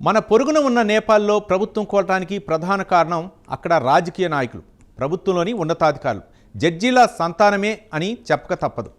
మన పొరుగున ఉన్న నేపాల్లో ప్రభుత్వం కోలటానికి ప్రధాన కారణం అక్కడ రాజకీయ నాయకులు. ప్రభుత్వంలోని ఉన్నతాధికారులు. జడ్జీల సంతానమే అని చెప్పక తప్పదు.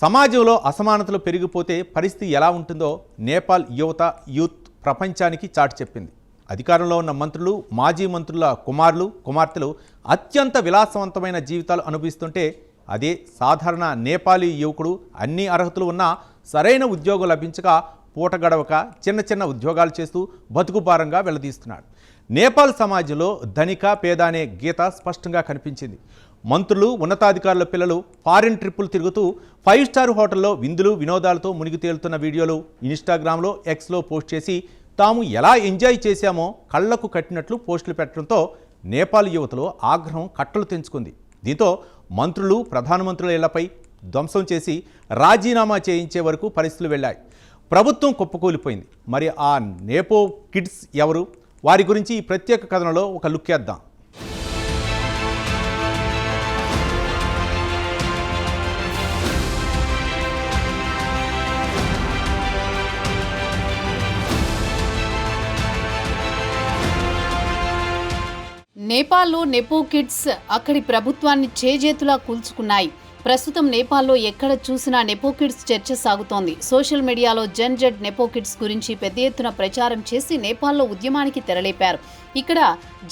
సమాజంలో అసమానతలు పెరిగిపోతే పరిస్థితి ఎలా ఉంటుందో నేపాల్ యువత యూత్ ప్రపంచానికి చాటి చెప్పింది. అధికారంలో ఉన్న మంత్రులు మాజీ మంత్రుల కుమారులు కుమార్తెలు అత్యంత విలాసవంతమైన జీవితాలు అనుభవిస్తుంటే అదే సాధారణ నేపాలీ యువకుడు అన్ని అర్హతలు ఉన్నా సరైన ఉద్యోగం లభించక పూట గడవక చిన్న చిన్న ఉద్యోగాలు చేస్తూ బతుకుపారంగా వెళ్ళదీస్తున్నాడు. నేపాల్ సమాజంలో ధనిక పేద అనే గీత స్పష్టంగా కనిపించింది. మంత్రులు ఉన్నతాధికారుల పిల్లలు ఫారిన్ ట్రిప్పులు తిరుగుతూ ఫైవ్ స్టార్ హోటల్లో విందులు వినోదాలతో మునిగి తేలుతున్న వీడియోలు ఇన్స్టాగ్రామ్లో ఎక్స్లో పోస్ట్ చేసి తాము ఎలా ఎంజాయ్ చేశామో కళ్ళకు కట్టినట్లు పోస్టులు పెట్టడంతో నేపాల్ యువతలో ఆగ్రహం కట్టలు తెంచుకుంది. దీంతో మంత్రులు ప్రధానమంత్రుల ఇళ్ళపై ధ్వంసం చేసి రాజీనామా చేయించే వరకు పరిస్థితులు వెళ్ళాయి. ప్రభుత్వం కుప్పకూలిపోయింది. మరి ఆ నేపో కిడ్స్ ఎవరు? వారి గురించి ఈ ప్రత్యేక కథనంలో ఒక లుక్ వేద్దాం. నేపాల్లో నెపో కిడ్స్ అక్కడి ప్రభుత్వాన్ని చేజేతులా కూల్చుకున్నాయి. ప్రస్తుతం నేపాల్లో ఎక్కడ చూసినా నెపోకిడ్స్ చర్చ సాగుతోంది. సోషల్ మీడియాలో జెన్ జెడ్ నెపోకిడ్స్ గురించి పెద్ద ఎత్తున ప్రచారం చేసి నేపాల్లో ఉద్యమానికి తెరలేపారు. ఇక్కడ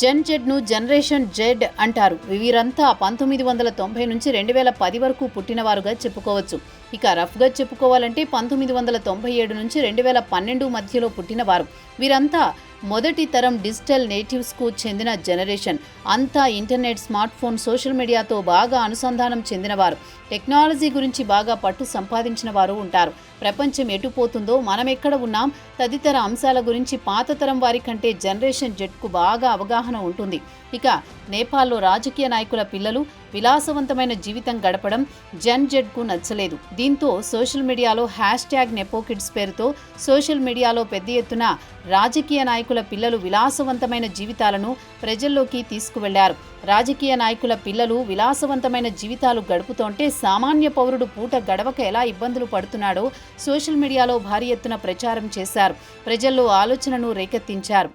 జెన్ జెడ్ను జనరేషన్ జెడ్ అంటారు. వీరంతా పంతొమ్మిది వందల తొంభై నుంచి రెండు వేల పది వరకు పుట్టినవారుగా చెప్పుకోవచ్చు. ఇక రఫ్గా చెప్పుకోవాలంటే పంతొమ్మిది వందల తొంభై ఏడు నుంచి రెండు వేల పన్నెండు మధ్యలో పుట్టినవారు. వీరంతా మొదటి తరం డిజిటల్ నేటివ్స్కు చెందిన జనరేషన్. అంతా ఇంటర్నెట్ స్మార్ట్ ఫోన్ సోషల్ మీడియాతో బాగా అనుసంధానం చెందినవారు. టెక్నాలజీ గురించి బాగా పట్టు సంపాదించిన వారు ఉంటారు. ప్రపంచం ఎటుపోతుందో మనం ఎక్కడ ఉన్నాం? తదితర అంశాల గురించి పాత తరం వారి కంటే జనరేషన్ జెట్కు బాగా అవగాహన ఉంటుంది. ఇక నేపాల్లో రాజకీయ నాయకుల పిల్లలు విలాసవంతమైన జీవితం గడపడం జన్ జెడ్కు నచ్చలేదు. దీంతో సోషల్ మీడియాలో హ్యాష్ ట్యాగ్ నెపోకిడ్స్ పేరుతో సోషల్ మీడియాలో పెద్ద ఎత్తున రాజకీయ నాయకుల పిల్లలు విలాసవంతమైన జీవితాలను ప్రజల్లోకి తీసుకువెళ్ళారు. రాజకీయ నాయకుల పిల్లలు విలాసవంతమైన జీవితాలు గడుపుతుంటే సామాన్య పౌరుడు పూట గడవక ఎలా ఇబ్బందులు పడుతున్నాడో సోషల్ మీడియాలో భారీ ఎత్తున ప్రచారం చేశారు. ప్రజల్లో ఆలోచనను రేకెత్తించారు.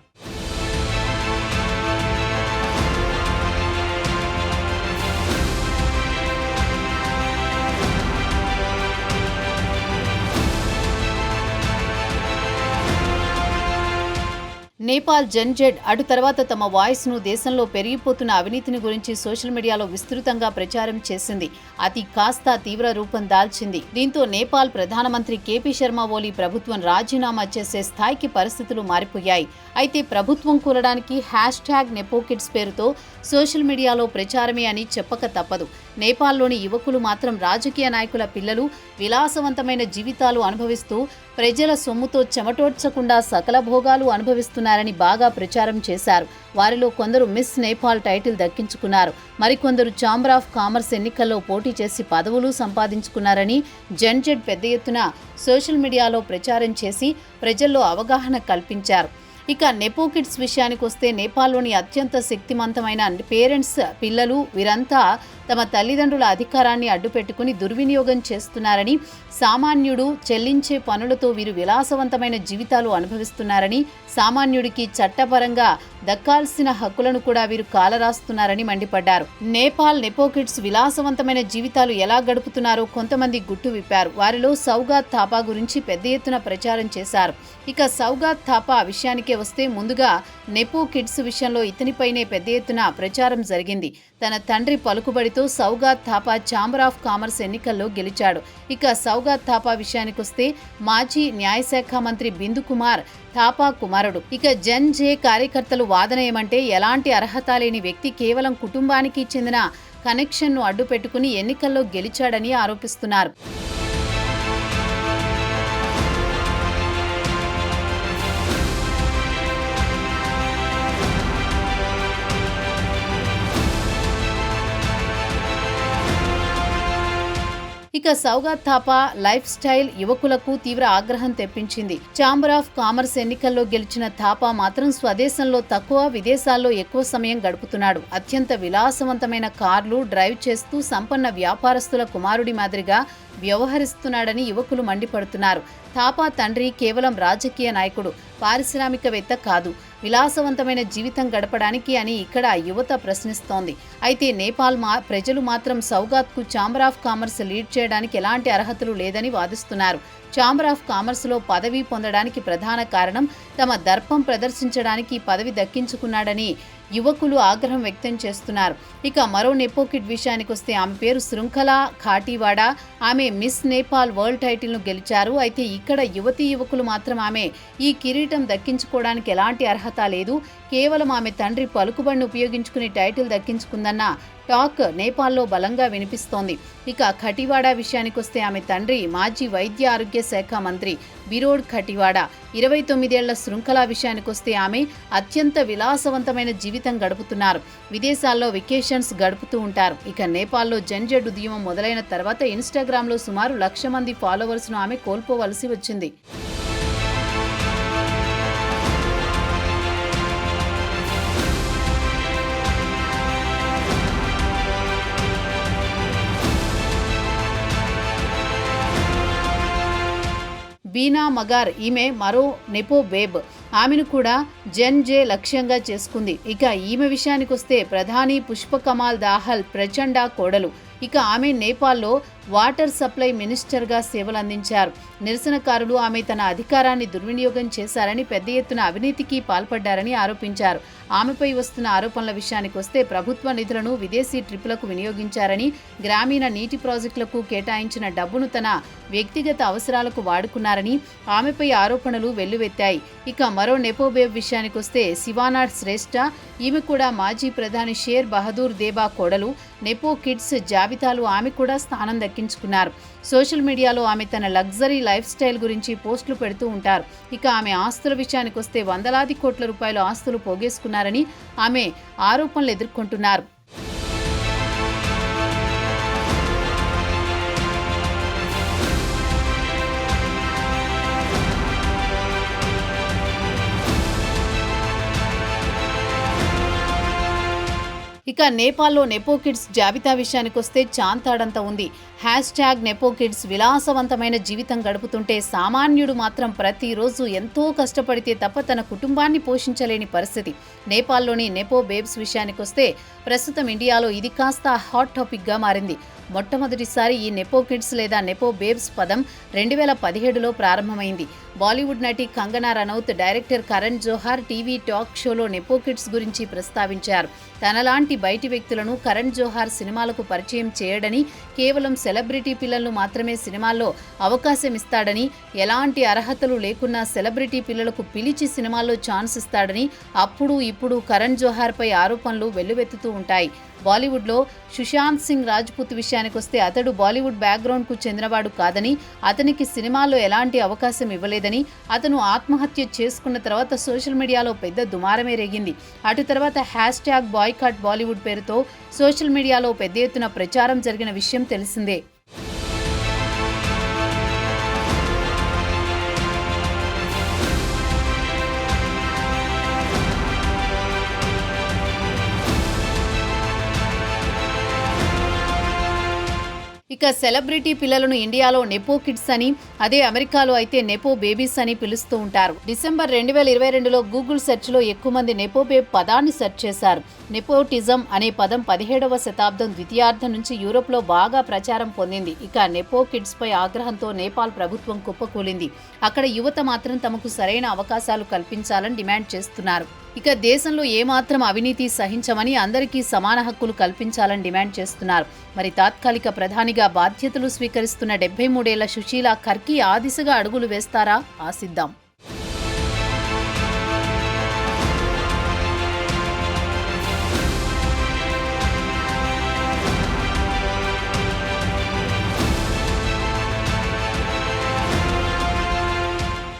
నేపాల్ జన్జెడ్ అటు తర్వాత తమ వాయిస్ను దేశంలో పెరిగిపోతున్న అవినీతిని గురించి సోషల్ మీడియాలో విస్తృతంగా ప్రచారం చేసింది. అది కాస్త తీవ్ర రూపం దాల్చింది. దీంతో నేపాల్ ప్రధానమంత్రి కేపీ శర్మ ఓలీ ప్రభుత్వం రాజీనామా చేసే స్థాయికి పరిస్థితులు మారిపోయాయి. అయితే ప్రభుత్వం కూలడానికి హ్యాష్ ట్యాగ్ నెపోకిడ్స్ పేరుతో సోషల్ మీడియాలో ప్రచారమే అని చెప్పక తప్పదు. నేపాల్లోని యువకులు మాత్రం రాజకీయ నాయకుల పిల్లలు విలాసవంతమైన జీవితాలు అనుభవిస్తూ ప్రజల సొమ్ముతో చెమటోడ్చకుండా సకల భోగాలు అనుభవిస్తున్నారని బాగా ప్రచారం చేశారు. వారిలో కొందరు మిస్ నేపాల్ టైటిల్ దక్కించుకున్నారు. మరికొందరు ఛాంబర్ ఆఫ్ కామర్స్ ఎన్నికల్లో పోటీ చేసి పదవులు సంపాదించుకున్నారని జన్జెడ్ పెద్ద ఎత్తున సోషల్ మీడియాలో ప్రచారం చేసి ప్రజల్లో అవగాహన కల్పించారు. ఇక నెపో కిడ్స్ విషయానికి వస్తే నేపాల్లోని అత్యంత శక్తివంతమైన పేరెంట్స్ పిల్లలు వీరంతా తమ తల్లిదండ్రుల అధికారాన్ని అడ్డుపెట్టుకుని దుర్వినియోగం చేస్తున్నారని సామాన్యుడు చెల్లించే పనులతో వీరు విలాసవంతమైన జీవితాలు అనుభవిస్తున్నారని సామాన్యుడికి చట్టపరంగా దక్కాల్సిన హక్కులను కూడా వీరు కాలరాస్తున్నారని మండిపడ్డారు. నేపాల్ నెపోకిడ్స్ విలాసవంతమైన జీవితాలు ఎలా గడుపుతున్నారో కొంతమంది గుట్టు విప్పారు. వారిలో సౌగాత్ థాపా గురించి పెద్ద ఎత్తున ప్రచారం చేశారు. ఇక సౌగాత్ థాపా విషయానికే వస్తే ముందుగా నెపో కిడ్స్ విషయంలో ఇతనిపైనే పెద్ద ఎత్తున ప్రచారం జరిగింది. తన తండ్రి పలుకుబడితో Saugat Thapa chamber of commerce ఎన్నికల్లో గెలిచాడు. ఇక సౌగాత్ థాపా విషయానికొస్తే మాజీ న్యాయశాఖ మంత్రి బిందు కుమార్ థాపా కుమారుడు. ఇక జన్ జే కార్యకర్తలు వాదన ఏమంటే ఎలాంటి అర్హత లేని వ్యక్తి కేవలం కుటుంబానికి చెందిన కనెక్షన్ను అడ్డుపెట్టుకుని ఎన్నికల్లో గెలిచాడని ఆరోపిస్తున్నారు. ఇక సౌగాత్ థాపా లైఫ్ స్టైల్ యువకులకు తీవ్ర ఆగ్రహం తెప్పించింది. ఛాంబర్ ఆఫ్ కామర్స్ ఎన్నికల్లో గెలిచిన థాపా మాత్రం స్వదేశంలో తక్కువ విదేశాల్లో ఎక్కువ సమయం గడుపుతున్నాడు. అత్యంత విలాసవంతమైన కార్లు డ్రైవ్ చేస్తూ సంపన్న వ్యాపారస్తుల కుమారుడి మాదిరిగా వ్యవహరిస్తున్నాడని యువకులు మండిపడుతున్నారు. థాపా తండ్రి కేవలం రాజకీయ నాయకుడు పారిశ్రామికవేత్త కాదు. విలాసవంతమైన జీవితం గడపడానికి అని ఇక్కడ యువత ప్రశ్నిస్తోంది. అయితే నేపాల్ మా ప్రజలు మాత్రం సౌగాత్కు ఛాంబర్ ఆఫ్ కామర్స్ లీడ్ చేయడానికి ఎలాంటి అర్హతలు లేదని వాదిస్తున్నారు. ఛాంబర్ ఆఫ్ కామర్స్లో పదవి పొందడానికి ప్రధాన కారణం తమ దర్పం ప్రదర్శించడానికి పదవి దక్కించుకున్నాడని యువకులు ఆగ్రహం వ్యక్తం చేస్తున్నారు. ఇక మరో నెపోకిడ్ విషయానికి వస్తే ఆమె పేరు శృంఖల ఖాటీవాడ. ఆమె మిస్ నేపాల్ వరల్డ్ టైటిల్ను గెలిచారు. అయితే ఇక్కడ యువతీ యువకులు మాత్రం ఆమె ఈ కిరీటం దక్కించుకోవడానికి ఎలాంటి అర్హత లేదు. కేవలం ఆమె తండ్రి పలుకుబడిని ఉపయోగించుకుని టైటిల్ దక్కించుకుందన్న టాక్ నేపాల్లో బలంగా వినిపిస్తోంది. ఇక ఖటివాడా విషయానికొస్తే ఆమె తండ్రి మాజీ వైద్య ఆరోగ్య శాఖ మంత్రి బిరోడ్ ఖటివాడా. ఇరవై తొమ్మిదేళ్ళ శృంఖల విషయానికొస్తే ఆమె అత్యంత విలాసవంతమైన జీవితం గడుపుతున్నారు. విదేశాల్లో వెకేషన్స్ గడుపుతూ ఉంటారు. ఇక నేపాల్లో జంజడ్ ఉద్యమం మొదలైన తర్వాత ఇన్స్టాగ్రామ్లో సుమారు లక్ష మంది ఫాలోవర్స్ను ఆమె కోల్పోవలసి వచ్చింది. బీనా మగార్ ఈమె మరో నెపో బేబ్. ఆమెను కూడా జెన్ జే లక్ష్యంగా చేసుకుంది. ఇక ఈమె విషయానికొస్తే ప్రధాని పుష్ప కమాల్ దాహల్ ప్రచండ కోడలు. ఇక ఆమె నేపాల్లో వాటర్ సప్లై మినిస్టర్గా సేవలందించారు నిరసనకారులు ఆమె తన అధికారాన్ని దుర్వినియోగం చేశారని పెద్ద ఎత్తున అవినీతికి పాల్పడ్డారని ఆరోపించారు. ఆమెపై వస్తున్న ఆరోపణల విషయానికి వస్తే ప్రభుత్వ నిధులను విదేశీ ట్రిప్పులకు వినియోగించారని గ్రామీణ నీటి ప్రాజెక్టులకు కేటాయించిన డబ్బును తన వ్యక్తిగత అవసరాలకు వాడుకున్నారని ఆమెపై ఆరోపణలు వెల్లువెత్తాయి. ఇక మరో నెపోబేబ్ విషయానికి వస్తే శివానాథ్ శ్రేష్ఠ ఈమె కూడా మాజీ ప్రధాని షేర్ బహదూర్ దేబా కోడలు. నెపో కిడ్స్ జాబితాలు ఆమె కూడా స్థానం దక్కించుకున్నారు సోషల్ మీడియాలో ఆమె తన లగ్జరీ లైఫ్ స్టైల్ గురించి పోస్టులు పెడుతూ ఉంటారు. ఇక ఆమె ఆస్తుల విషయానికి వస్తే వందలాది కోట్ల రూపాయల ఆస్తులు పోగేసుకున్నారని ఆమె ఆరోపణలు ఎదుర్కొంటున్నారు. ఇక నేపాల్లో నెపో కిడ్స్ జాబితా విషయానికి వస్తే చాంతాడంత ఉంది. హ్యాష్ ట్యాగ్ నెపో కిడ్స్ విలాసవంతమైన జీవితం గడుపుతుంటే సామాన్యుడు మాత్రం ప్రతిరోజు ఎంతో కష్టపడితే తప్ప తన కుటుంబాన్ని పోషించలేని పరిస్థితి. నేపాల్లోని నెపో బేబ్స్ విషయానికి వస్తే ప్రస్తుతం ఇండియాలో ఇది కాస్త హాట్ టాపిక్గా మారింది. మొట్టమొదటిసారి ఈ నెపో కిడ్స్ లేదా నెపో బేబ్స్ పదం రెండు వేల పదిహేడులో ప్రారంభమైంది. బాలీవుడ్ నటి Kangana Ranaut director Karan Johar TV talk షోలో నెపో కిడ్స్ గురించి ప్రస్తావించారు. తనలాంటి బయటి వ్యక్తులను కరణ్ జోహార్ సినిమాలకు పరిచయం చేయడని కేవలం సెలబ్రిటీ పిల్లలను మాత్రమే సినిమాల్లో అవకాశం ఇస్తాడని ఎలాంటి అర్హతలు లేకున్నా సెలబ్రిటీ పిల్లలకు పిలిచి సినిమాల్లో ఛాన్స్ ఇస్తాడని అప్పుడు ఇప్పుడు కరణ్ జోహార్పై ఆరోపణలు వెల్లువెత్తుతూ ఉంటాయి. బాలీవుడ్లో సుశాంత్ సింగ్ రాజ్పుత్ విషయానికి వస్తే అతడు బాలీవుడ్ బ్యాక్గ్రౌండ్కు చెందినవాడు కాదని అతనికి సినిమాల్లో ఎలాంటి అవకాశం ఇవ్వలేదని అతను ఆత్మహత్య చేసుకున్న తర్వాత సోషల్ మీడియాలో పెద్ద దుమారమే రేగింది. అటు తర్వాత హ్యాష్ ట్యాగ్ బాయ్కాట్ బాలీవుడ్ పేరుతో సోషల్ మీడియాలో పెద్ద ఎత్తున ప్రచారం జరిగిన విషయం తెలిసిందే. ఇక సెలబ్రిటీ పిల్లలను ఇండియాలో నెపో కిడ్స్ అని అదే అమెరికాలో అయితే నెపో బేబీస్ అని పిలుస్తూ ఉంటారు. డిసెంబర్ రెండు వేల ఇరవై రెండులో గూగుల్ సెర్చ్లో ఎక్కువ మంది నెపో బేబ్ పదాన్ని సెర్చ్ చేశారు. నెపోటిజం అనే పదం పదిహేడవ శతాబ్దం ద్వితీయార్థం నుంచి యూరోప్లో బాగా ప్రచారం పొందింది. ఇక నెపో కిడ్స్ పై ఆగ్రహంతో నేపాల్ ప్రభుత్వం కుప్పకూలింది. అక్కడ యువత మాత్రం తమకు సరైన అవకాశాలు కల్పించాలని డిమాండ్ చేస్తున్నారు. ఇక దేశంలో ఏమాత్రం అవినీతి సహించమని అందరికీ సమాన హక్కులు కల్పించాలని డిమాండ్ చేస్తున్నారు. మరి తాత్కాలిక ప్రధానిగా బాధ్యతలు స్వీకరిస్తున్న డెబ్బై మూడేళ్ళ సుశీల ఖర్కీ ఆ దిశగా అడుగులు వేస్తారా? ఆశిద్దాం.